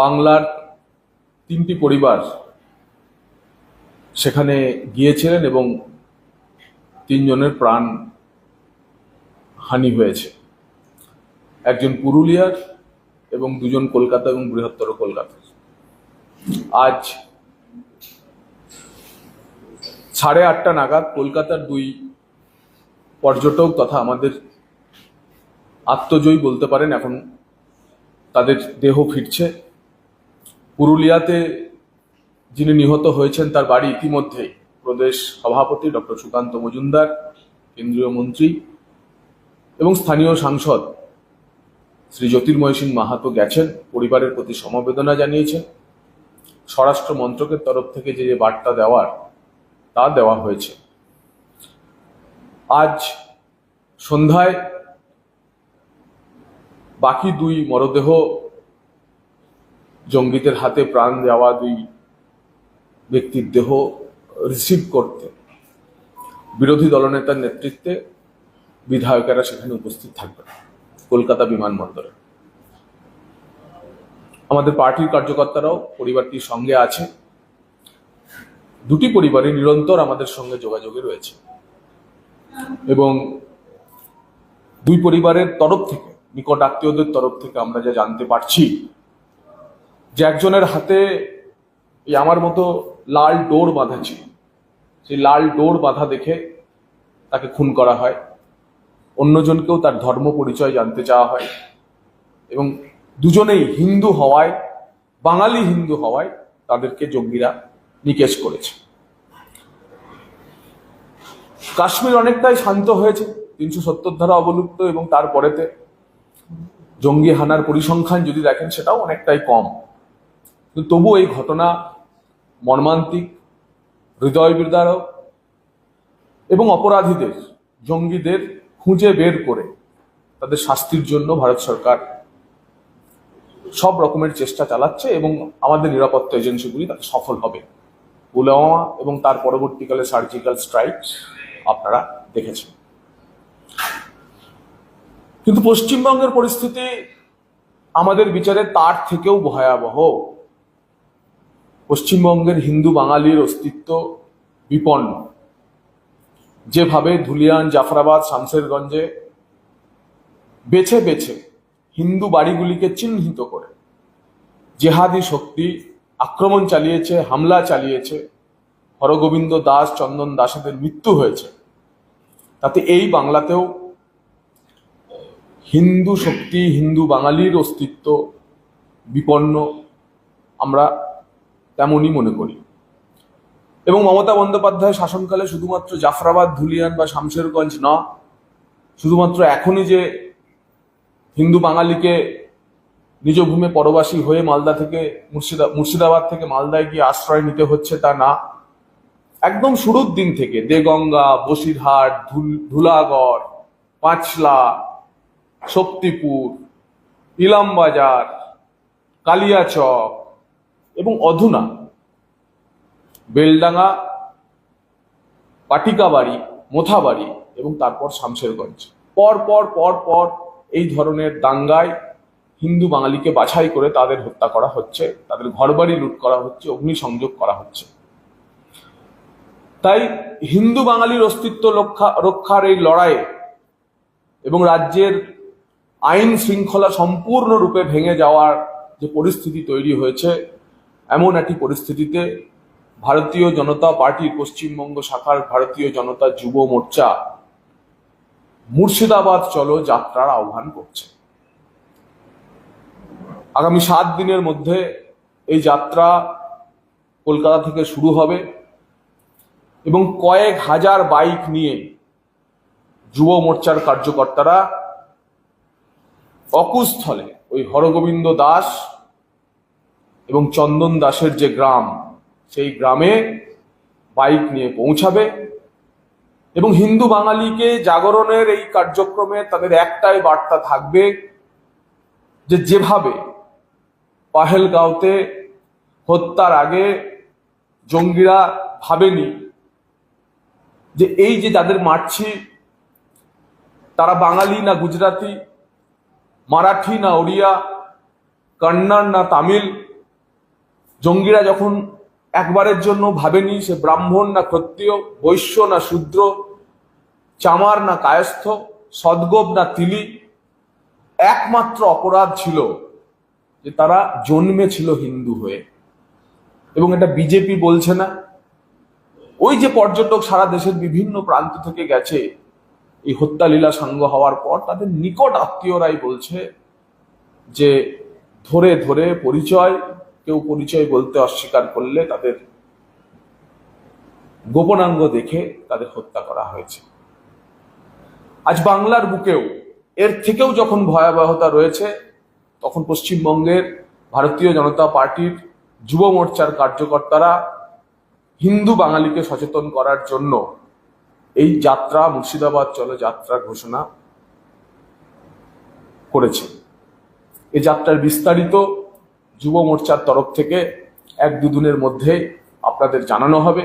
বাংলার তিনটি পরিবার সেখানে গিয়েছিলেন এবং তিনজনের প্রাণ হানি হয়েছে। একজন পুরুলিয়ার এবং দুজন কলকাতা এবং বৃহত্তর কলকাতার। আজ সাড়ে আটটা নাগাদ কলকাতার দুই পর্যটক তথা আমাদের আত্মজয়ী বলতে পারেন, এখন তাদের দেহ ফিরছে। পুরুলিয়াতে যিনি নিহত হয়েছেন তার বাড়ি ইতিমধ্যেই প্রদেশ সভাপতি ডক্টর সুকান্ত মজুমদার, কেন্দ্রীয় মন্ত্রী এবং স্থানীয় সাংসদ শ্রী জ্যোতির্ময় সিং মাহাতো গেছেন, পরিবারের প্রতি সমবেদনা জানিয়েছেন। স্বরাষ্ট্র মন্ত্রকের তরফ থেকে যে যে বার্তা দেওয়ার, তা দেওয়া হয়েছে। আজ সন্ধ্যায় বাকি দুই মরদেহ জঙ্গিদের হাতে প্রাণ দেওয়া দুই ব্যক্তির দেহ রিসিভ করতে। বিরোধী দলনেতার নেতৃত্বে বিধায়কেরা সেখানে উপস্থিত থাকবেন কলকাতা বিমানবন্দরে। আমাদের পার্টির কার্যকর্তারাও পরিবারটির সঙ্গে আছে। দুটি পরিবারই নিরন্তর আমাদের সঙ্গে যোগাযোগে রয়েছে। এবং দুই পরিবারের তরফ থেকে, নিকট আত্মীয়দের তরফ থেকে আমরা যা জানতে পারছি যে একজনের হাতে এই আমার মতো লাল ডোর বাঁধা ছিল সেই লাল ডোর বাঁধা দেখে তাকে খুন করা হয়। অন্যজনকেও তার ধর্ম পরিচয় জানতে চাওয়া হয় এবং দুজনেই হিন্দু হওয়ায়, বাঙালি হিন্দু হওয়ায় তাদেরকে জঙ্গিরা নিকেশ করেছে। কাশ্মীর অনেকটাই শান্ত হয়েছে, তিনশো সত্তর ধারা অবলুপ্ত এবং তারপরেতে জঙ্গি হানার পরিসংখ্যান যদি দেখেন সেটাও অনেকটাই কম। কিন্তু তবু এই ঘটনা মর্মান্তিক, হৃদয় বিদারক এবং অপরাধীদের, জঙ্গিদের খুঁজে বের করে তাদের শাস্তির জন্য ভারত সরকার সব রকমের চেষ্টা চালাচ্ছে এবং আমাদের নিরাপত্তা এজেন্সিগুলি তাতে সফল হবে। পুলওয়ামা এবং তার পরবর্তীকালে সার্জিক্যাল স্ট্রাইক আপনারা দেখেছেন। কিন্তু পশ্চিমবঙ্গের পরিস্থিতি আমাদের বিচারে তার থেকেও ভয়াবহ। পশ্চিমবঙ্গের হিন্দু বাঙালির অস্তিত্ব বিপন্ন। যেভাবে ধুলিয়ান, জাফরাবাদ শামসেরগঞ্জে বেছে বেছে হিন্দু বাড়িগুলিকে চিহ্নিত করে জেহাদি শক্তি আক্রমণ চালিয়েছে, হামলা চালিয়েছে, হরগোবিন্দ দাস, চন্দন দাসেদের মৃত্যু হয়েছে, তাতে এই বাংলাতেও হিন্দু শক্তি, হিন্দু বাঙালির অস্তিত্ব বিপন্ন। আমরা তেমনই মনে করি। এবং মমতা বন্দ্যোপাধ্যায় শাসনকালে শুধুমাত্র জাফরাবাদ, ধুলিয়ান বা শামশেরগঞ্জ না, শুধুমাত্র এখনই যে হিন্দু বাঙালিকে নিজ ভূমে পরবাসী হয়ে মালদা থেকে মুর্শিদা, মুর্শিদাবাদ থেকে মালদায় গিয়ে আশ্রয় নিতে হচ্ছে তা না। একদম শুরুর দিন থেকে দেগঙ্গা, বসিরহাট, ধুল- ধুলাগড়, পাঁচলা, শক্তিপুর, ইলামবাজার, কালিয়াচক এবং অধুনা। বেলডাঙ্গা, পাটিকাবাড়ি, মোথাবাড়ি এবং তারপর শামশেরগঞ্জ। পর পর পর পর এই ধরনের দাঙ্গায় হিন্দু বাঙালিকে বাছাই করে তাদের হত্যা করা হচ্ছে, তাদের ঘরবাড়ি লুট করা হচ্ছে, অগ্নিসংযোগ করা হচ্ছে। তাই হিন্দু বাঙালির অস্তিত্ব রক্ষা, রক্ষার এই লড়াইয়ে এবং রাজ্যের আইন শৃঙ্খলা সম্পূর্ণরূপে ভেঙে যাওয়ার যে পরিস্থিতি তৈরি হয়েছে এমন একটি পরিস্থিতিতে ভারতীয় জনতা পার্টির পশ্চিমবঙ্গ শাখার ভারতীয় জনতা যুব মোর্চা মুর্শিদাবাদ চলো যাত্রার আহ্বান করছে। আগামী সাত দিনের মধ্যে এই যাত্রা কলকাতা থেকে শুরু হবে এবং কয়েক হাজার বাইক নিয়ে যুব মোর্চার কার্যকর্তারা অকুস্থলে ওই হরগোবিন্দ দাস এবং চন্দন দাসের যে গ্রাম, সেই গ্রামে বাইক নিয়ে পৌঁছাবে। এবং হিন্দু বাঙালিকে জাগরণের এই কার্যক্রমে তাদের একটাই বার্তা থাকবে যে যেভাবে পাহেলগাঁওতে হত্যার আগে জঙ্গিরা ভাবেনি যে এই যে যাদের মারছি, তারা বাঙালি না গুজরাটি মারাঠি না ওড়িয়া, কন্নড় না তামিল জঙ্গিরা যখন একবারের জন্য ভাবেনি সে ব্রাহ্মণ না ক্ষত্রিয়, বৈশ্য না শূদ্র, চামার না কায়স্থ, সদ্গোপ না তিলি, একমাত্র অপরাধ ছিল যে তারা জন্মেছিল হিন্দু হয়ে। এবং এটা বিজেপি বলছে না। ওই যে পর্যটক সারা দেশের বিভিন্ন প্রান্ত থেকে গেছে, এই হত্যালীলা সাঙ্গ হওয়ার পর তাদের নিকট আত্মীয়রাই বলছে যে ধরে ধরে পরিচয় কেউ পরিচয় বলতে অস্বীকার করলে তাদের গোপনাঙ্গ দেখে তাদের হত্যা করা হয়েছে। আজ বাংলার বুকেও এর থেকেও যখন ভয়াবহতা রয়েছে, তখন পশ্চিমবঙ্গের ভারতীয় জনতা পার্টির যুব মোর্চার কার্যকর্তারা হিন্দু বাঙালিকে সচেতন করার জন্য এই যাত্রা, মুর্শিদাবাদ চলো যাত্রার ঘোষণা করেছে। এই যাত্রার বিস্তারিত যুব মোর্চার তরফ থেকে এক দুদিনের মধ্যে আপনাদের জানানো হবে।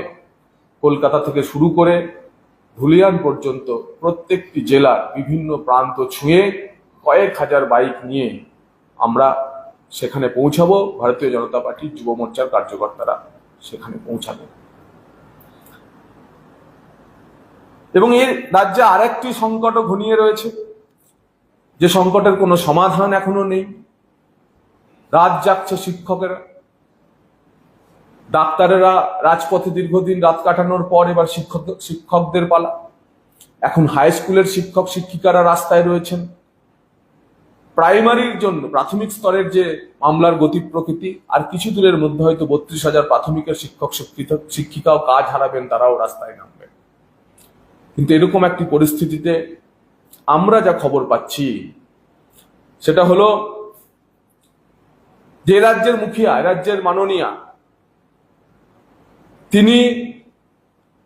কলকাতা থেকে শুরু করে ধুলিয়ান পর্যন্ত প্রত্যেকটি জেলার বিভিন্ন প্রান্ত ছুঁয়ে কয়েক হাজার বাইক নিয়ে আমরা সেখানে পৌঁছাবো। ভারতীয় জনতা পার্টির যুব মোর্চার কার্যকর্তারা সেখানে পৌঁছাবে এবং এর রাজ্যে আরেকটি সংকটও ঘনিয়ে রয়েছে। যে সংকটের কোনো সমাধান এখনও নেই। রাত জাগছে শিক্ষকেরা। ডাক্তারেরা রাজপথে দীর্ঘদিন রাত কাটানোর পর এবার শিক্ষক, শিক্ষকদের পালা। এখন হাই স্কুলের শিক্ষক, শিক্ষিকারা রাস্তায় রয়েছেন। প্রাইমারির জন্য, প্রাথমিক স্তরের যে মামলার গতি প্রকৃতি, আর কিছু দূরের মধ্যে হয়তো বত্রিশ হাজার প্রাথমিকের শিক্ষক, শিক্ষিত- শিক্ষিকাও কাজ হারাবেন, তারাও রাস্তায় নামবেন। কিন্তু এরকম একটি পরিস্থিতিতে আমরা যা খবর পাচ্ছি, সেটা হলো যে রাজ্যের মুখিয়া, রাজ্যের মাননীয়া, তিনি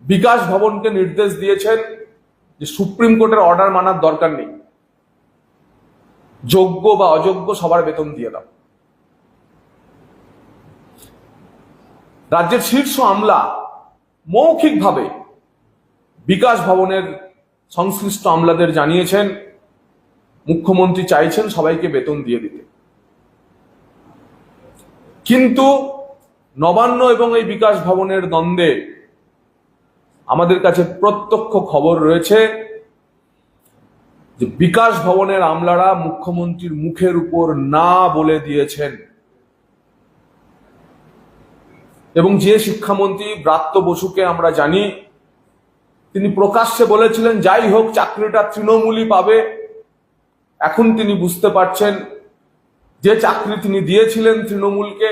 বিকাশ ভবনকে নির্দেশ দিয়েছেন যে সুপ্রিম কোর্টের অর্ডার মানার দরকার নেই। যোগ্য বা অযোগ্য সবার বেতন দিয়ে দাও। রাজ্যের শীর্ষ আমলা মৌখিকভাবে বিকাশ ভবনের সংশ্লিষ্ট আমলাদের জানিয়েছেন, মুখ্যমন্ত্রী চাইছেন সবাইকে বেতন দিয়ে দিতে। কিন্তু নবান্ন এবং এই বিকাশ ভবনের দ্বন্দ্বে আমাদের কাছে প্রত্যক্ষ খবর রয়েছে যে বিকাশ ভবনের আমলারা মুখ্যমন্ত্রীর মুখের উপর না বলে দিয়েছেন। এবং যে শিক্ষামন্ত্রী ব্রাত্য বসুকে আমরা জানি, তিনি প্রকাশ্যে বলেছিলেন, যাই হোক, চাকরিটা তৃণমূলই পাবে। এখন তিনি বুঝতে পারছেন যে চাকরি তিনি দিয়েছিলেন তৃণমূলকে,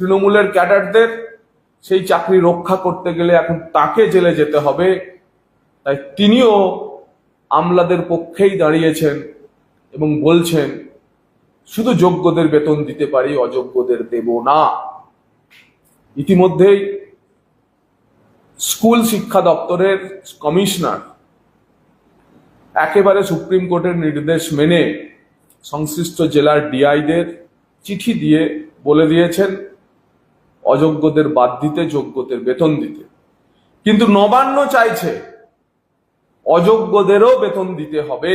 তৃণমূলের ক্যাডারদের, সেই চাকরি রক্ষা করতে গেলে এখন তাকে জেলে যেতে হবে। তাই তিনিও আমলাদের পক্ষেই দাঁড়িয়েছেন এবং বলছেন, শুধু যোগ্যদের বেতন দিতে পারি, অযোগ্যদের দেব না। ইতিমধ্যেই স্কুল শিক্ষা দপ্তরের কমিশনার একেবারে সুপ্রিম কোর্টের নির্দেশ মেনে সংশ্লিষ্ট জেলার ডিআইদের চিঠি দিয়ে বলে দিয়েছেন, অযোগ্যদের বাদ দিতে, যোগ্যদের বেতন দিতে। কিন্তু নবান্ন চাইছে, অযোগ্যদেরও বেতন দিতে হবে।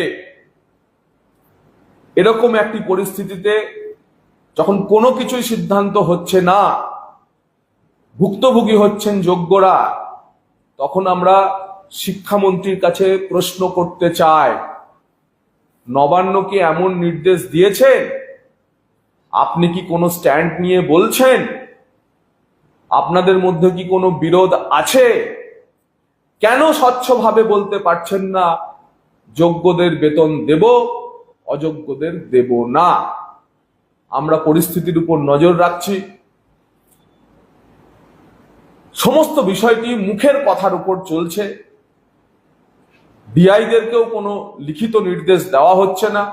এরকম একটি পরিস্থিতিতে যখন কোনো কিছুই সিদ্ধান্ত হচ্ছে না, ভুক্তভোগী হচ্ছেন যোগ্যরা, তখন আমরা শিক্ষামন্ত্রীর কাছে প্রশ্ন করতে চাই। নবান্ন কি এমন নির্দেশ দিয়েছেন? আপনি কি কোনো স্ট্যান্ড নিয়ে বলছেন? আপনাদের মধ্যে কি কোনো বিরোধ আছে? কেন স্বচ্ছভাবে বলতে পারছেন না, যোগ্যদের বেতন দেব, অযোগ্যদের দেব না? আমরা পরিস্থিতির উপর নজর রাখছি। সমস্ত বিষয়টি মুখের কথার উপর চলছে। ডিআইদেরকেও কোনো লিখিত নির্দেশ দেওয়া হচ্ছে না।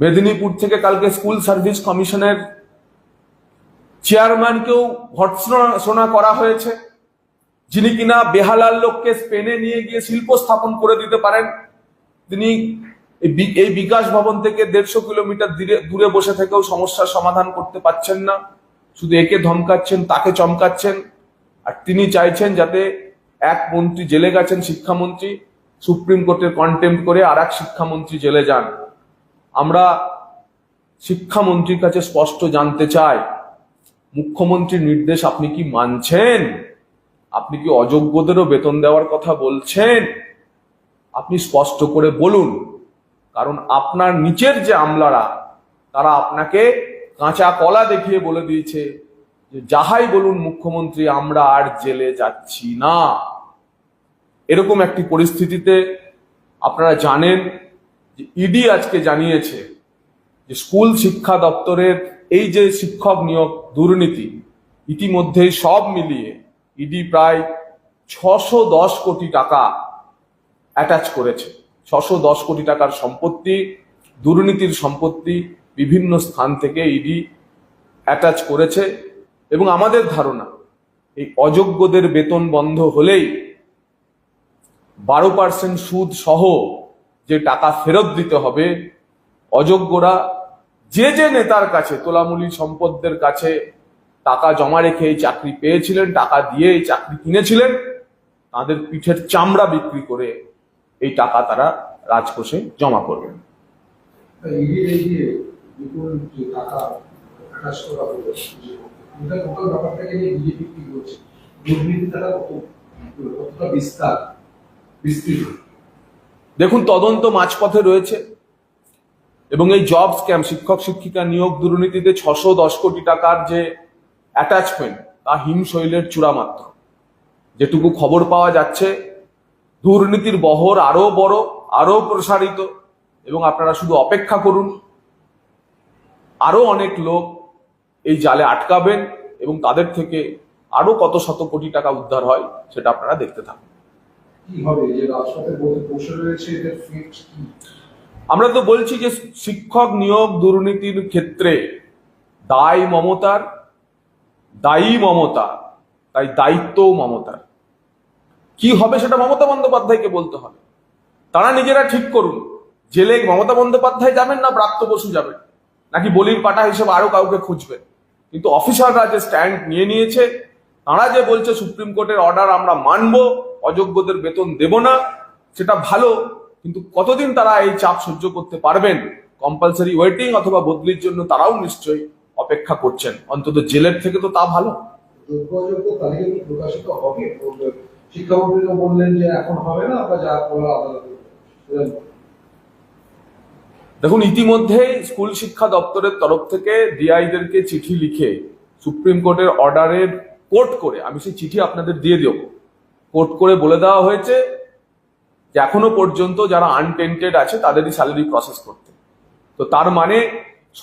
মেদিনীপুর থেকে কালকে স্কুল সার্ভিস কমিশনের চেয়ারম্যানকেও ভর্ৎসনা করা হয়েছে। যিনি কিনা বেহালার লোককে স্পেনে নিয়ে গিয়ে শিল্প স্থাপন করে দিতে পারেন, তিনি এই বিকাশ ভবন থেকে দেড়শো কিলোমিটার দূরে দূরে বসে থেকেও সমস্যার সমাধান করতে পারছেন না। শুধু একে ধমকাচ্ছেন, তাকে চমকাচ্ছেন। আর তিনি চাইছেন যাতে এক মন্ত্রী জেলে গেছেন শিক্ষামন্ত্রী, সুপ্রিম কোর্টের কন্টেম্প করে আর এক শিক্ষামন্ত্রী জেলে যান। আমরা শিক্ষামন্ত্রীর কাছে স্পষ্ট জানতে চাই, মুখ্যমন্ত্রীর নির্দেশ আপনি কি মানছেন? আপনি কি অযোগ্যদেরও বেতন দেওয়ার কথা বলছেন? আপনি স্পষ্ট করে বলুন, কারণ আপনার নিচের যে আমলারা, তারা আপনাকে কাঁচা কলা দেখিয়ে বলে দিয়েছে। যাহাই বলুন মুখ্যমন্ত্রী, আমরা আর জেলে যাচ্ছি না। এরকম একটি পরিস্থিতিতে আপনারা জানেন যে ইডি আজকে জানিয়েছে যে স্কুল শিক্ষা দপ্তরের এই যে শিক্ষক নিয়োগ দুর্নীতি, ইতিমধ্যেই সব মিলিয়ে ইডি প্রায় ছশো দশ কোটি টাকা অ্যাটাচ করেছে। ছশো দশ কোটি টাকার সম্পত্তি, দুর্নীতির সম্পত্তি বিভিন্ন স্থান থেকে ইডি অ্যাটাচ করেছে। এবং আমাদের ধারণা, এই অযোগ্যদের বেতন বন্ধ হলেই বারো পার্সেন্ট সুদ সহ যে টাকা ফেরত দিতে হবে, অযোগ্যরা যে যে নেতার কাছে, তোলামুলি সম্পদদের কাছে টাকা জমা রেখে এই চাকরি পেয়েছিলেন, টাকা দিয়ে এই চাকরি কিনেছিলেন, তাদের পিঠের চামড়া বিক্রি করে এই টাকা তারা রাজকোষে জমা করবেন। টাকা টোটাল ব্যাপারটাকে নিয়ে বিজেপি কি করছে? দুর্নীতি তারা কত, কতটা বিস্তার, বিস্তৃত? দেখুন, তদন্ত মাঝপথে রয়েছে এবং এই জব স্ক্যাম শিক্ষক, শিক্ষিকা নিয়োগ দুর্নীতিতে ছশো দশ কোটি টাকার যে অ্যাটাচমেন্ট তা হিমশৈলের চূড়ামাত্র। যেটুকু খবর পাওয়া যাচ্ছে, দুর্নীতির বহর আরও বড় আরও প্রসারিত এবং আপনারা শুধু অপেক্ষা করুন আরও অনেক লোক এই জালে আটকাবেন এবং তাদের থেকে আরও কত শত কোটি টাকা উদ্ধার হয় সেটা আপনারা দেখতে থাকুন। আমরা তো বলছি যে শিক্ষক নিয়োগ দুর্নীতির ক্ষেত্রে দায় মমতার দায়ী মমতা তাই দায়িত্ব মমতার। কি হবে সেটা মমতা বন্দ্যোপাধ্যায়কে বলতে হবে। তারা নিজেরা ঠিক করুন জেলে মমতা বন্দ্যোপাধ্যায় যাবেন না ব্রাত্য বসু যাবেন? নাকি বলির পাটা হিসেবে আরও কাউকে খুঁজবেন? কিন্তু অফিসাররা যে স্ট্যান্ড নিয়ে নিয়েছে, তারা যে বলছে সুপ্রিম কোর্টের অর্ডার আমরা মানবো, অযোগ্যদের বেতন দেব না, সেটা ভালো, কিন্তু কতদিন তারা এই চাপ সহ্য করতে পারবেন? কম্পালসারি ওয়েটিং অথবা বদলির জন্য তারাও নিশ্চয়ই অপেক্ষা করছেন। অন্তত জেলের থেকে তো তা ভালো। শিক্ষামন্ত্রী বললেন যে এখন হবে না যা আদালতে। দেখুন ইতিমধ্যেই স্কুল শিক্ষা দপ্তরের তরফ থেকে ডিআইদেরকে চিঠি লিখে সুপ্রিম কোর্টের অর্ডারের কোর্ট করে, আমি সেই চিঠি আপনাদের দিয়ে দেব। কোর্ট করে বলে দেওয়া হয়েছে যে এখনও পর্যন্ত যারা আনটেন্টেড আছে, তাদেরই স্যালারি প্রসেস করতে। তো তার মানে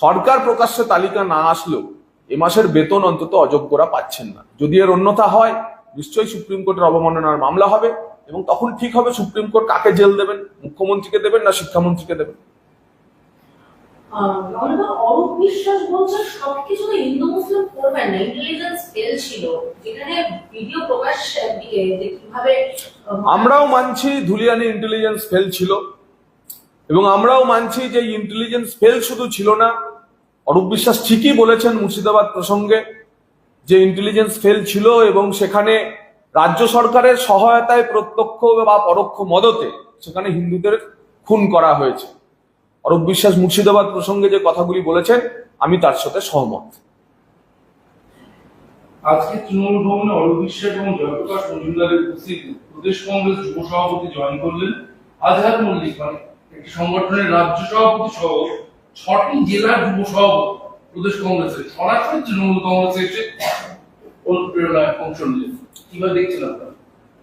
সরকার প্রকাশ্যে তালিকা না আসলেও এ মাসের বেতন অন্তত অযোগ্যরা পাচ্ছেন না। যদি এর অন্যথা হয়, নিশ্চয়ই সুপ্রিম কোর্টের অবমাননার মামলা হবে এবং তখন ঠিক হবে সুপ্রিম কোর্ট কাকে জেল দেবেন, মুখ্যমন্ত্রীকে দেবেন না শিক্ষামন্ত্রীকে দেবেন। বিশ্বাস বলছে সবকিছু হিন্দু মুসলিম করবেন না। ইন্টেলিজেন্স ফেল ছিল। যেখানে ভিডিও প্রকাশ কীভাবে আমরাও মানছি ধুলিয়ানি ইন্টেলিজেন্স ফেল ছিল। এবং আমরাও মানছি যে ইন্টেলিজেন্স ফেল শুধু ছিল না, অরূপ বিশ্বাস ঠিকই বলেছেন মুর্শিদাবাদ প্রসঙ্গে, যে ইন্টেলিজেন্স ফেল ছিল এবং সেখানে রাজ্য সরকারের সহায়তায় প্রত্যক্ষ বা পরোক্ষ মদতে সেখানে হিন্দুদের খুন করা হয়েছে। অরূপ বিশ্বাস মুর্শিদাবাদ প্রসঙ্গে যে কথাগুলি বলেছেন আমি তার সাথে সহমত। আজকে তৃণমূল ভবনে অরূপ বিশ্বাস এবং জয়প্রকাশ মজুমদারের উপস্থিতি প্রদেশ কংগ্রেস যুব সভাপতি জয়েন করলেন। আজহার মল্লিক মানে একটি সংগঠনের রাজ্য সভাপতি সহ ছটি জেলার যুব সভাপতি প্রদেশ কংগ্রেসের সরাসরি তৃণমূল কংগ্রেসে এসে অনুপ্রেরণায় অংশ নিলেন। কীভাবে দেখছেন আপনারা?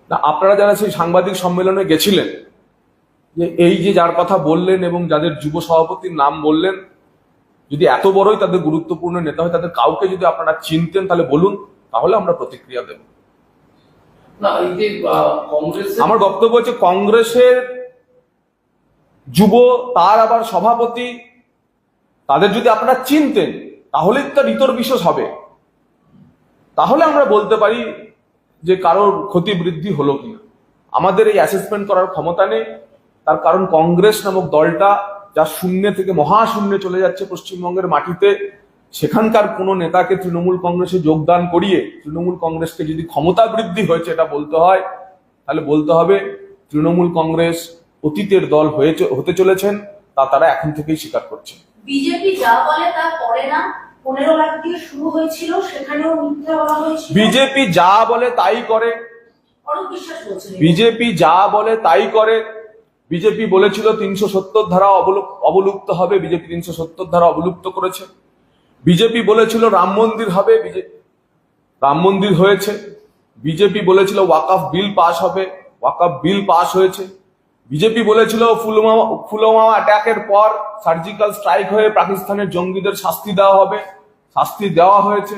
না আপনারা যারা সেই সাংবাদিক সম্মেলনে গেছিলেন যে এই যে যার কথা বললেন এবং যাদের যুব সভাপতির নাম বললেন যদি এত বড়ই তাদের গুরুত্বপূর্ণ নেতা হয় তাদের কাউকে যদি আপনারা চিনতেন তাহলে বলুন তাহলে আমরা প্রতিক্রিয়া দেব। আমার বক্তব্য হচ্ছে কংগ্রেসের যুব তার আবার সভাপতি তাদের যদি আপনারা চিনতেন তাহলে তার ইতর বিশেষ হবে। তাহলে আমরা বলতে পারি যে কারোর ক্ষতি বৃদ্ধি হলো কিনা। আমাদের এই অ্যাসেসমেন্ট করার ক্ষমতা নেই। তার কারণ কংগ্রেস নামক দলটা যা শূন্য থেকে মহাশূন্যে চলে যাচ্ছে পশ্চিমবঙ্গের মাটিতে সেখানকার কোনো নেতাকে তৃণমূল কংগ্রেসে যোগদান করিয়ে তৃণমূল কংগ্রেসকে যদি ক্ষমতা বৃদ্ধি হয়েছে এটা বলতে হয় তাহলে বলতে হবে তৃণমূল কংগ্রেস অতীতের দল হয়ে হতে চলেছেন তা তারা এখন থেকেই স্বীকার করছে বিজেপি যা বলে তা করে না। পনেরো লাখ দিয়ে শুরু হয়েছিল সেখানেও মিথ্যা বলা হয়েছিল। বিজেপি যা বলে তাই করে। বিজেপি যা বলে তাই করে। বিজেপি বলেছিল তিনশো সত্তর ধারা অবলুপ- অবলুপ্ত হবে, বিজেপি তিনশো সত্তর ধারা অবলুপ্ত করেছে। বিজেপি বলেছিল রাম মন্দির হবে রাম মন্দির হয়েছে। বিজেপি বলেছিল ওয়াকাফ বিল পাস হবে, ওয়াকাফ বিল পাস হয়েছে। বিজেপি বলেছিল ফুলওয়ামা ফুলওয়ামা অ্যাটাকের পর সার্জিক্যাল স্ট্রাইক হয়ে পাকিস্তানের জঙ্গিদের শাস্তি দেওয়া হবে, শাস্তি দেওয়া হয়েছে।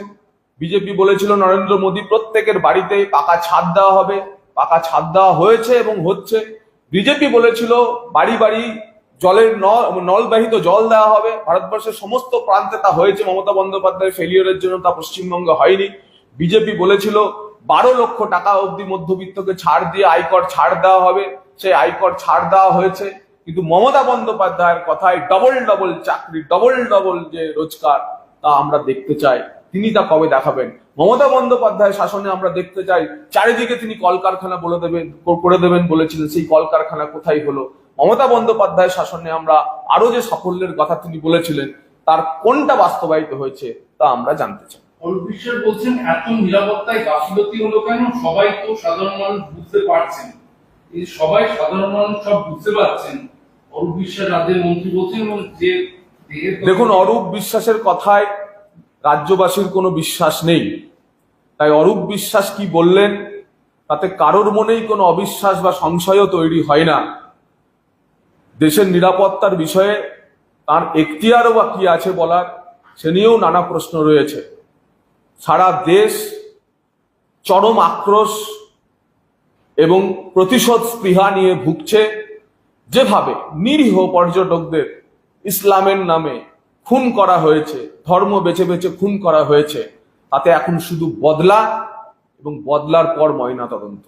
বিজেপি বলেছিল নরেন্দ্র মোদী প্রত্যেকের বাড়িতে পাকা ছাদ দেওয়া হবে, পাকা ছাদ দেওয়া হয়েছে এবং হচ্ছে বিজেপি বলেছিল, বাড়ি বাড়ি জলের ন- নলবাহিত জল দেওয়া হবে। ভারতবর্ষের সমস্ত প্রান্তে তা হয়েছে। মমতা বন্দ্যোপাধ্যায়ের ফেলিওরের জন্য তা পশ্চিমবঙ্গে হয়নি। বিজেপি বলেছিল, বারো লক্ষ টাকা অবধি মধ্যবিত্তকে ছাড় দিয়ে আয়কর ছাড় দেওয়া হবে। সেই আয়কর ছাড় দেওয়া হয়েছে। কিন্তু মমতা বন্দ্যোপাধ্যায়ের কথায় ডবল ডবল চাকরি ডবল ডবল যে রোজগার, তা আমরা দেখতে চাই। তিনি তা কবে দেখাবেন? মমতা বন্দ্যোপাধ্যায় শাসনে আমরা দেখতে চাই চারিদিকে তিনি কলকারখানা বলে দেবেন করে দেবেন বলেছিলেন সেই কলকারখানা কোথায় হলো? মমতা বন্দ্যোপাধ্যায় শাসনে আমরা আরও যে সাফল্যের কথা তিনি বলেছিলেন তার কোনটা বাস্তবায়িত হয়েছে তা আমরা জানতে চাই। অরূপ বিশ্বাস বলছেন এত নিরাপত্তায় গাফিলতি হলো কেন? সবাই তো সাধারণ মানুষ বুঝতে পারছেন। এই সবাই সাধারণ মানুষ সব বুঝতে পারছেন। অরূপ বিশ্বাস রাজ্যের মন্ত্রী বলছেন এবং যে দেখুন অরূপ বিশ্বাসের কথায় রাজ্যবাসীর কোনো বিশ্বাস নেই। তাই অরূপ বিশ্বাস কি বললেন? তাতে কারোর মনেই কোনো অবিশ্বাস বা সংশয়ও তৈরি হয় না। দেশের নিরাপত্তার বিষয়ে তার এখতিয়ারও বা কি আছে বলার, সে নিয়েও নানা প্রশ্ন রয়েছে। সারা দেশ চরম আক্রোশ এবং প্রতিশোধ স্পৃহা নিয়ে ভুগছে যেভাবে নিরীহ পর্যটকদের ইসলামের নামে খুন করা হয়েছে, ধর্ম বেছে বেছে খুন করা হয়েছে, তাতে এখন শুধু বদলা এবং বদলার পর ময়না তদন্ত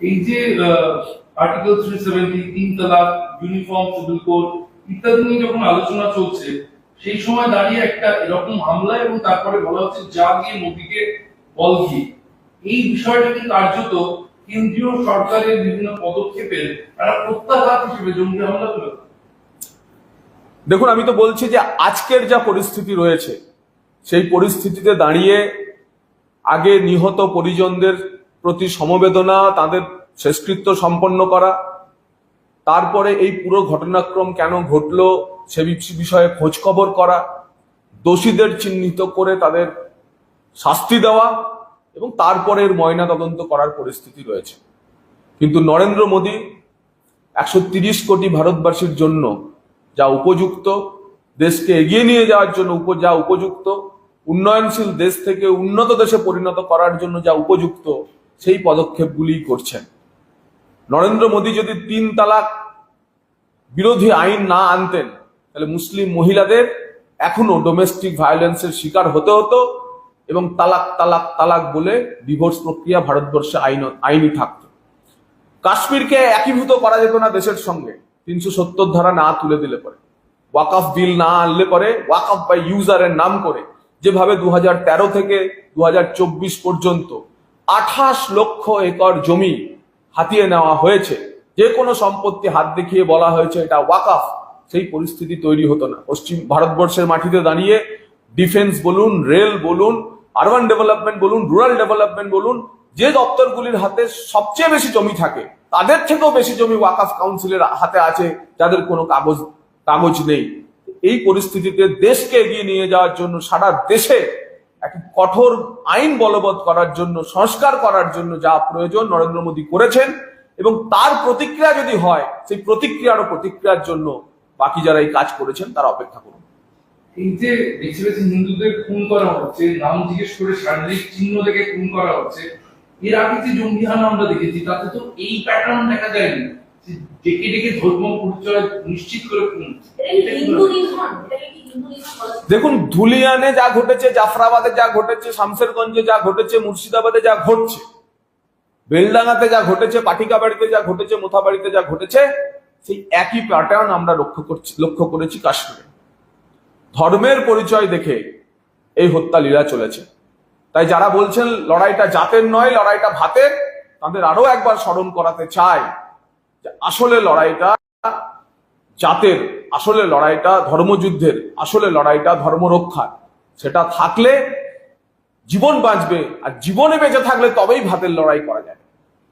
এই যে আর্টিকেল থ্রি সেভেন্টি তিন তালাক ইউনিফর্ম সিভিল কোড ইত্যাদি নিয়ে যখন আলোচনা চলছে, সেই সময় দাঁড়িয়ে একটা এরকম হামলা এবং তারপরে বলা হচ্ছে যা গিয়ে মোদীকে বল গিয়ে এই বিষয়টাকে কার্যত কেন্দ্রীয় সরকারের বিভিন্ন পদক্ষেপের একটা প্রত্যাঘাত হিসেবে জঙ্গি হামলা হলো দেখুন, আমি তো বলছি যে আজকের যা পরিস্থিতি রয়েছে, সেই পরিস্থিতিতে দাঁড়িয়ে আগে নিহত পরিজনদের প্রতি সমবেদনা, তাদের শেষকৃত্য সম্পন্ন করা, তারপরে এই পুরো ঘটনাক্রম কেন ঘটলো, সে বিষয়ে খোঁজখবর করা, দোষীদের চিহ্নিত করে তাদের শাস্তি দেওয়া এবং তারপরের ময়না তদন্ত করার পরিস্থিতি রয়েছে। কিন্তু নরেন্দ্র মোদী একশো কোটি ভারতবাসীর জন্য যা উপযুক্ত, দেশকে এগিয়ে নিয়ে যাওয়ার জন্য উপ- যা উপযুক্ত, উন্নয়নশীল দেশ থেকে উন্নত দেশে পরিণত করার জন্য যা উপযুক্ত, সেই পদক্ষেপগুলি করছেন। নরেন্দ্র মোদী যদি তিন তালাক বিরোধী আইন না আনতেন, তাহলে মুসলিম মহিলাদের এখনও ডোমেস্টিক ভায়োলেন্সের শিকার হতে হতো এবং তালাক তালাক তালাক বলে ডিভোর্স প্রক্রিয়া ভারতবর্ষে আইন আইনই থাকত। কাশ্মীরকে একীভূত করা যেত না দেশের সঙ্গে। তিনশো সত্তর ধারা না তুলে দিলে পরে। ওয়াকফ বিল না আনলে পরে ওয়াকফ বাই ইউজারের নাম করে, যেভাবে দু থেকে দু হাজার চব্বিশ পর্যন্ত আঠাশ লক্ষ একর জমি হাতিয়ে নেওয়া হয়েছে, যে কোনো সম্পত্তি হাত দেখিয়ে বলা হয়েছে এটা ওয়াকফ, সেই পরিস্থিতি তৈরি হতো না। পশ্চিম ভারতবর্ষের মাটিতে দাঁড়িয়ে ডিফেন্স বলুন, রেল বলুন, আরবান ডেভেলপমেন্ট বলুন, রুরাল ডেভেলপমেন্ট বলুন যে দপ্তরগুলির হাতে সবচেয়ে বেশি জমি থাকে, তাদের থেকেও বেশি জমি ওয়াকাফ কাউন্সিলের হাতে আছে, যাদের কোনো কাগজ কাগজ নেই। এই পরিস্থিতিতে দেশকে এগিয়ে নিয়ে যাওয়ার জন্য, সারা দেশে একটি কঠোর আইন বলবৎ করার জন্য, সংস্কার করার জন্য যা প্রয়োজন নরেন্দ্র মোদী করেছেন, এবং তার প্রতিক্রিয়া যদি হয়, সেই প্রতিক্রিয়ার ও প্রতিক্রিয়ার জন্য বাকি যারা এই কাজ করেছেন, তারা অপেক্ষা করুন। এই যে বেছে হিন্দুদের খুন করা হচ্ছে, নাম জিজ্ঞেস করে শারীরিক চিহ্ন দেখে খুন করা হচ্ছে এর আগে যে জঙ্গি হানা আমরা দেখেছি তাতে তো এই প্যাটার্ন দেখা যায়নি। ডেকে ডেকে ধর্ম পরিচয় নিশ্চিত করে? দেখুন ধুলিয়ানে যা ঘটেছে জাফরাবাদে যা ঘটেছে শামসেরগঞ্জে যা ঘটেছে মুর্শিদাবাদে যা ঘটছে বেলডাঙ্গাতে যা ঘটেছে পাটিকাবাড়িতে যা ঘটেছে মোথাবাড়িতে যা ঘটেছে সেই একই প্যাটার্ন আমরা লক্ষ্য করছি লক্ষ্য করেছি কাশ্মীরে। ধর্মের পরিচয় দেখে এই হত্যা লীলা চলেছে। তাই যারা বলছেন লড়াইটা জাতের নয় লড়াইটা ভাতের তাদের আরও একবার স্মরণ করাতে চাই যে আসলে লড়াইটা জাতের আসলে লড়াইটা ধর্মযুদ্ধের আসলে লড়াইটা ধর্মরক্ষার। সেটা থাকলে জীবন বাঁচবে আর জীবনে বেঁচে থাকলে তবেই ভাতের লড়াই করা যাবে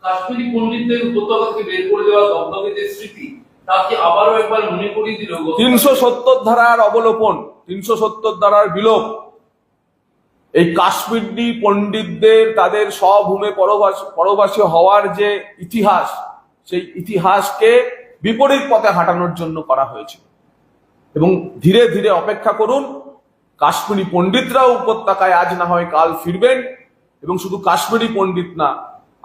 কাশ্মীরি পণ্ডিতদের উপত্যকা থেকে বের করে দেওয়া যে স্মৃতি তাকে আবারও একবার মনে করিয়ে দিল তিনশো সত্তর ধারার অবলোপন তিনশো সত্তর ধারার বিলোপ এই কাশ্মীরি পণ্ডিতদের, তাদের স্বভূমে পরবাসী পরবাসী হওয়ার যে ইতিহাস, সেই ইতিহাসকে বিপরীত পথে হাঁটানোর জন্য করা হয়েছে। এবং ধীরে ধীরে অপেক্ষা করুন, কাশ্মীরি পণ্ডিতরাও উপত্যকায় আজ না হয় কাল ফিরবেন, এবং শুধু কাশ্মীরি পণ্ডিত না,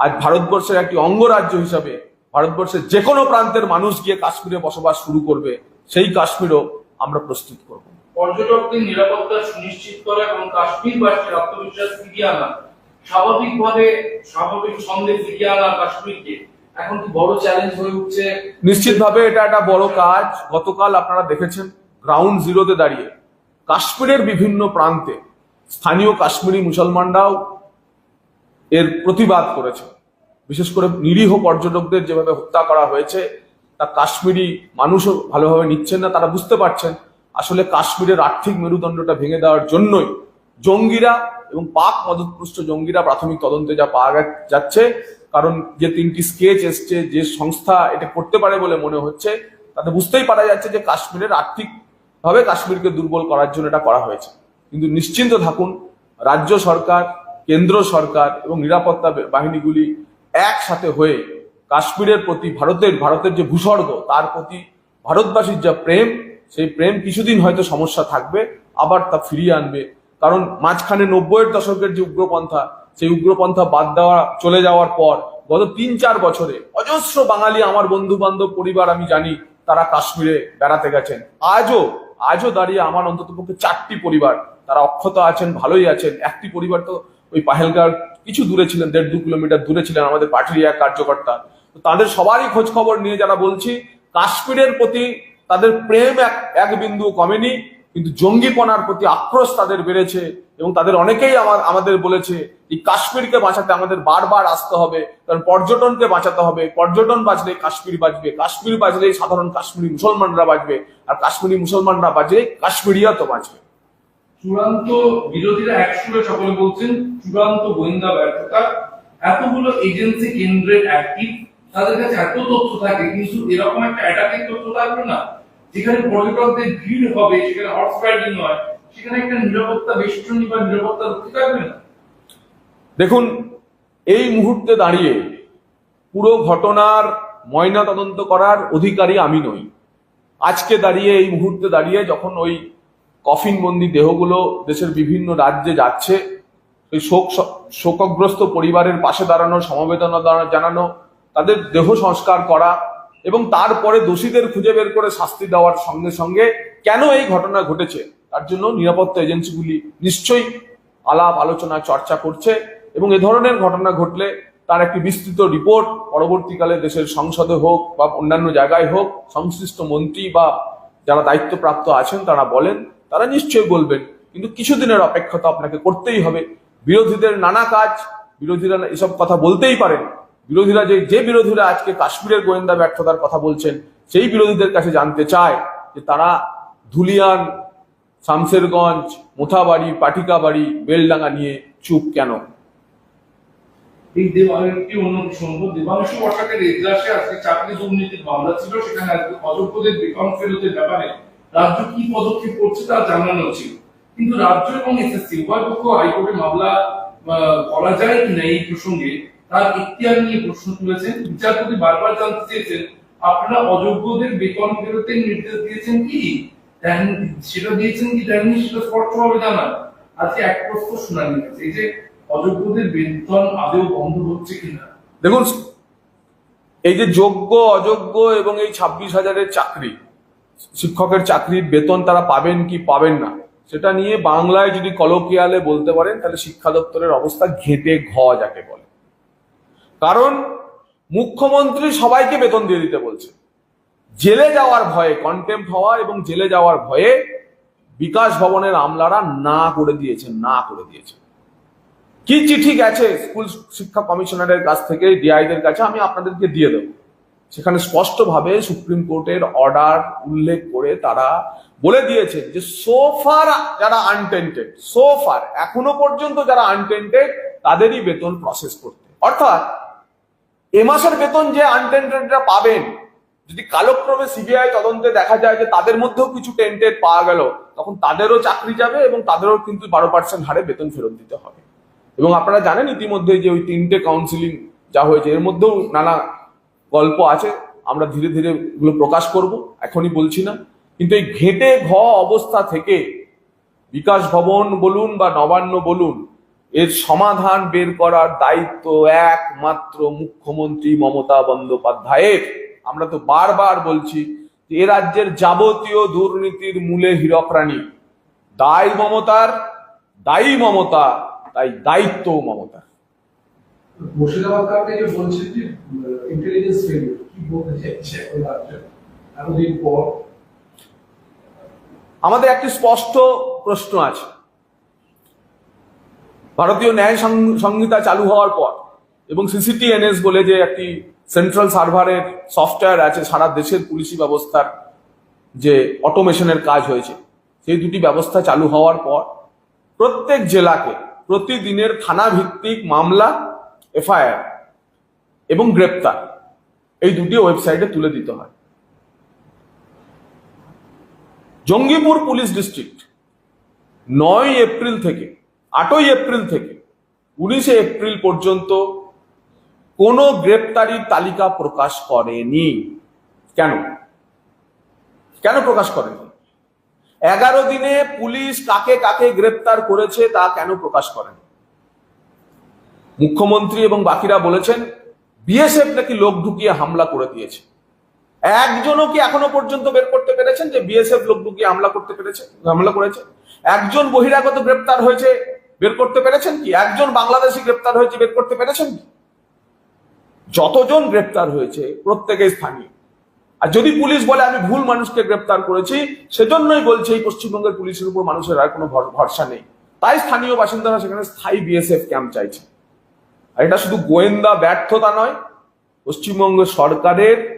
আজ ভারতবর্ষের একটি অঙ্গরাজ্য হিসাবে ভারতবর্ষের যে কোনো প্রান্তের মানুষ গিয়ে কাশ্মীরে বসবাস শুরু করবে, সেই কাশ্মীরও আমরা প্রস্তুত করব। পর্যটকদের নিরাপত্তা সুনিশ্চিত করা এবং কাশ্মীরবাসীর আত্মবিশ্বাস ফিরিয়ে আনা। স্বাভাবিকভাবে স্বাভাবিক ছন্দে ফিরিয়ে আনা কাশ্মীরকে। এখন কি বড় চ্যালেঞ্জ হয়ে উঠছে? নিশ্চিতভাবে এটা একটা বড় কাজ। গতকাল আপনারা দেখেছেন গ্রাউন্ড জিরোতে দাঁড়িয়ে কাশ্মীরের বিভিন্ন প্রান্তে স্থানীয় কাশ্মীরি মুসলমানরাও এর প্রতিবাদ করেছে। বিশেষ করে নিরীহ পর্যটকদের যেভাবে হত্যা করা হয়েছে, তা কাশ্মীরি মানুষও ভালোভাবে নিচ্ছেন না, তারা বুঝতে পারছেন আসলে কাশ্মীরের আর্থিক মেরুদণ্ডটা ভেঙে দেওয়ার জন্যই জঙ্গিরা এবং পাক মদতপুষ্ট জঙ্গিরা প্রাথমিক তদন্তে যা পাওয়া যাচ্ছে, কারণ যে তিনটি স্কেচ এসছে, যে সংস্থা এটা করতে পারে বলে মনে হচ্ছে, তাতে বুঝতেই পারা যাচ্ছে যে কাশ্মীরের আর্থিক ভাবে কাশ্মীরকে দুর্বল করার জন্য এটা করা হয়েছে। কিন্তু নিশ্চিন্ত থাকুন, রাজ্য সরকার, কেন্দ্র সরকার এবং নিরাপত্তা বাহিনীগুলি একসাথে হয়ে কাশ্মীরের প্রতি ভারতের ভারতের যে ভূস্বর্গ, তার প্রতি ভারতবাসীর যা প্রেম সেই প্রেম কিছুদিন হয়তো সমস্যা থাকবে, আবার তা ফিরিয়ে আনবে। কারণ মাঝখানে নব্বইয়ের দশকের যে উগ্রপন্থা, সেই উগ্রপন্থা বাদ দেওয়া, চলে যাওয়ার পর গত তিন চার বছরে অজস্র বাঙালি আমার বন্ধু বান্ধব পরিবার আমি জানি, তারা কাশ্মীরে বেড়াতে গেছেন। আজও আজও দাঁড়িয়ে আমার অন্তত পক্ষে চারটি পরিবার, তারা অক্ষত আছেন, ভালোই আছেন। একটি পরিবার তো ওই পাহেলগাঁর কিছু দূরে ছিলেন, দেড় দু কিলোমিটার দূরে ছিলেন আমাদের এক কার্যকর্তা। তো তাদের সবারই খোঁজ খবর নিয়ে যারা বলছি, কাশ্মীরের প্রতি তাদের প্রেম এক এক বিন্দু কমেনি, কিন্তু জঙ্গিপনার প্রতি আক্রোশ তাদের বেড়েছে এবং তাদের অনেকেই আমার, আমাদের বলেছে এই কাশ্মীরকে বাঁচাতে আমাদের বারবার আসতে হবে কারণ পর্যটনকে বাঁচাতে হবে, পর্যটন বাঁচলে কাশ্মীর বাঁচবে, কাশ্মীর বাঁচলেই সাধারণ কাশ্মীরি মুসলমানরা বাঁচবে, আর কাশ্মীরি মুসলমানরা বাঁচলে কাশ্মীরিয়া তো বাঁচবে। চূড়ান্ত বিরোধীরা এক সুরে সকলে বলছেন, চূড়ান্ত গোয়েন্দা ব্যর্থতা, এতগুলো এজেন্সি কেন্দ্রের অ্যাক্টিভ তাদের কাছে এত তথ্য থাকে, কিন্তু এরকম একটা অ্যাটাকের তথ্য থাকবে না। যেখানে পর্যটকদের ভিড় হবে, সেখানে হর্স রাইডিং হয়, সেখানে একটা নিরাপত্তা, বেষ্টনী বা নিরাপত্তা রক্ষী থাকবে না। দেখুন, এই মুহূর্তে দাঁড়িয়ে পুরো ঘটনার ময়না তদন্ত করার অধিকারী আমি নই। আজকে দাঁড়িয়ে, এই মুহূর্তে দাঁড়িয়ে যখন ওই কফিন বন্দি দেহগুলো দেশের বিভিন্ন রাজ্যে যাচ্ছে, ওই শোক শোকগ্রস্ত পরিবারের পাশে দাঁড়ানো, সমবেদনা জানানো, তাদের দেহ সংস্কার করা এবং তারপরে দোষীদের খুঁজে বের করে শাস্তি দেওয়ার সঙ্গে সঙ্গে কেন এই ঘটনা ঘটেছে, তার জন্য নিরাপত্তা এজেন্সিগুলি নিশ্চয়ই আলাপ, আলোচনা, চর্চা করছে এবং এ ধরনের ঘটনা ঘটলে তার একটি বিস্তৃত রিপোর্ট পরবর্তীকালে দেশের সংসদে হোক বা অন্যান্য জায়গায় হোক, সংশ্লিষ্ট মন্ত্রী বা যারা দায়িত্বপ্রাপ্ত আছেন তারা বলেন, তারা নিশ্চয়ই বলবেন, কিন্তু কিছুদিনের অপেক্ষা তো আপনাকে করতেই হবে। বিরোধীদের নানা কাজ, বিরোধীরা এসব কথা বলতেই পারেন বিরোধীরা যে যে বিরোধীরা আজকে কাশ্মীরের গোয়েন্দা ব্যর্থতার কথা বলছেন, সেই বিরোধীদের কাছে জানতে চায় যে তারা ধুলিয়ান, শামসেরগঞ্জ, মোথাবাড়ি, পাটিকাবাড়ি, বেলডাঙ্গা নিয়ে চুপ কেন? এই চাকরি দুর্নীতির মামলা ছিল রাজ্য কি পদক্ষেপ জানানো কিন্তু রাজ্য এবং এসএসসি উভয় পক্ষ হাইকোর্টে মামলা করা যায় কিনা এই প্রসঙ্গে তার ইখতিয়ার নিয়ে প্রশ্ন তুলেছেন। বিচারপতি বারবার জানতে চেয়েছেন, আপনারা অযোগ্যদের বেতন ফেরতের নির্দেশ দিয়েছেন কি? সেটা দিয়েছেন কি দেননি? সেটা স্পষ্টভাবে আজকে এক প্রশ্ন এই যে অযোগ্যদের বেতন আদৌ বন্ধ হচ্ছে কিনা? দেখুন, এই যে যোগ্য, অযোগ্য এবং এই ছাব্বিশ হাজারের চাকরি, শিক্ষকের চাকরির বেতন তারা পাবেন কি পাবেন না, সেটা নিয়ে বাংলায় যদি কলকিয়ালে বলতে পারেন, তাহলে শিক্ষা দপ্তরের অবস্থা ঘেটে ঘ যাকে বলে। কারণ মুখ্যমন্ত্রী সবাইকে বেতন দিয়ে দিতে বলছে। জেলে যাওয়ার ভয়ে কন্টেম্প হওয়া এবং জেলে যাওয়ার ভয়ে বিকাশ ভবনের আমলারা না করে দিয়েছেন, না করে দিয়েছেন। কি চিঠি গেছে স্কুল শিক্ষা কমিশনারের কাছ থেকে, ডিআইদের কাছে, আমি আপনাদেরকে দিয়ে দেবো। সেখানে স্পষ্টভাবে সুপ্রিম কোর্টের অর্ডার উল্লেখ করে সুপ্রিম কোর্টের অর্ডার উল্লেখ করে তারা বলে দিয়েছে যে সোফার যারা আনটেন্টেড সোফার এখনও পর্যন্ত যারা আনটেন্টেড তাদেরই বেতন প্রসেস করতে। অর্থাৎ এ মাসের বেতন যে আনটেন্টেডরা পাবেন, যদি কালক্রমে সিবিআই তদন্তে দেখা যায় যে তাদের মধ্যেও কিছু টেন্টেড পাওয়া গেল, তখন তাদেরও চাকরি যাবে এবং তাদেরও কিন্তু বারো পার্সেন্ট হারে বেতন ফেরত দিতে হবে। এবং আপনারা জানেন ইতিমধ্যে যে ওই তিনটে কাউন্সিলিং যা হয়েছে, এর মধ্যেও নানা গল্প আছে, আমরা ধীরে ধীরে এগুলো প্রকাশ করব, এখনই বলছি না। কিন্তু এই ঘেটে ঘ অবস্থা থেকে বিকাশ ভবন বলুন বা নবান্ন বলুন এর সমাধান বের করার দায়িত্ব একমাত্র মুখ্যমন্ত্রী মমতা বন্দ্যোপাধ্যায়ের। আমরা তো বারবার বলছি যে এ রাজ্যের যাবতীয় দুর্নীতির মূলে হীরক রানী দায় মমতার দায়ী মমতা তাই দায়িত্ব মমতার। মুর্শিদাবাদ কারণে যে বলছেন যে ইন্টেলিজেন্স ফেলিওর কি বলতে চাইছে এতদিন পর? আমাদের একটি স্পষ্ট প্রশ্ন আছে। ভারতীয় ন্যায় সংহিতা চালু হওয়ার পর এবং সিসিটিএনএস বলে যে একটি সেন্ট্রাল সার্ভারের সফটওয়্যার আছে, সারা দেশের পুলিশি ব্যবস্থার যে অটোমেশনের কাজ হয়েছে, সেই দুটি ব্যবস্থা চালু হওয়ার পর প্রত্যেক জেলাকে প্রতিদিনের থানা ভিত্তিক মামলা, এফআইআর এবং গ্রেপ্তার এই দুটি ওয়েবসাইটে তুলে দিতে হয়। জঙ্গিপুর পুলিশ ডিস্ট্রিক্ট নয় এপ্রিল থেকে আটই এপ্রিল থেকে উনিশে এপ্রিল পর্যন্ত কোনো গ্রেপ্তারির তালিকা প্রকাশ করেনি। কেন? কেন প্রকাশ করেনি? এগারো দিনে পুলিশ কাকে কাকে গ্রেপ্তার করেছে তা কেন প্রকাশ করেনি? মুখ্যমন্ত্রী এবং বাকিরা বলেছেন, বিএসএফ নাকি লোক ঢুকিয়ে হামলা করে দিয়েছে। একজনও কি এখনও পর্যন্ত বের করতে পেরেছেন যে বিএসএফ লোক ঢুকিয়ে হামলা করতে পেরেছে, হামলা করেছে? একজন বহিরাগত গ্রেপ্তার হয়েছে বের করতে পেরেছেন কি? একজন বাংলাদেশি গ্রেপ্তার হয়েছে, বের করতে পেরেছেন কি? যতজন গ্রেপ্তার হয়েছে, প্রত্যেকেই স্থানীয়। আর যদি পুলিশ বলে, আমি ভুল মানুষকে গ্রেপ্তার করেছি সেজন্যই বলছে এই পশ্চিমবঙ্গের পুলিশের উপর মানুষের আর কোনো ভর- ভরসা নেই। তাই স্থানীয় বাসিন্দারা সেখানে স্থায়ী বিএসএফ ক্যাম্প চাইছে। আর এটা শুধু গোয়েন্দা ব্যর্থতা নয়, পশ্চিমবঙ্গ সরকারের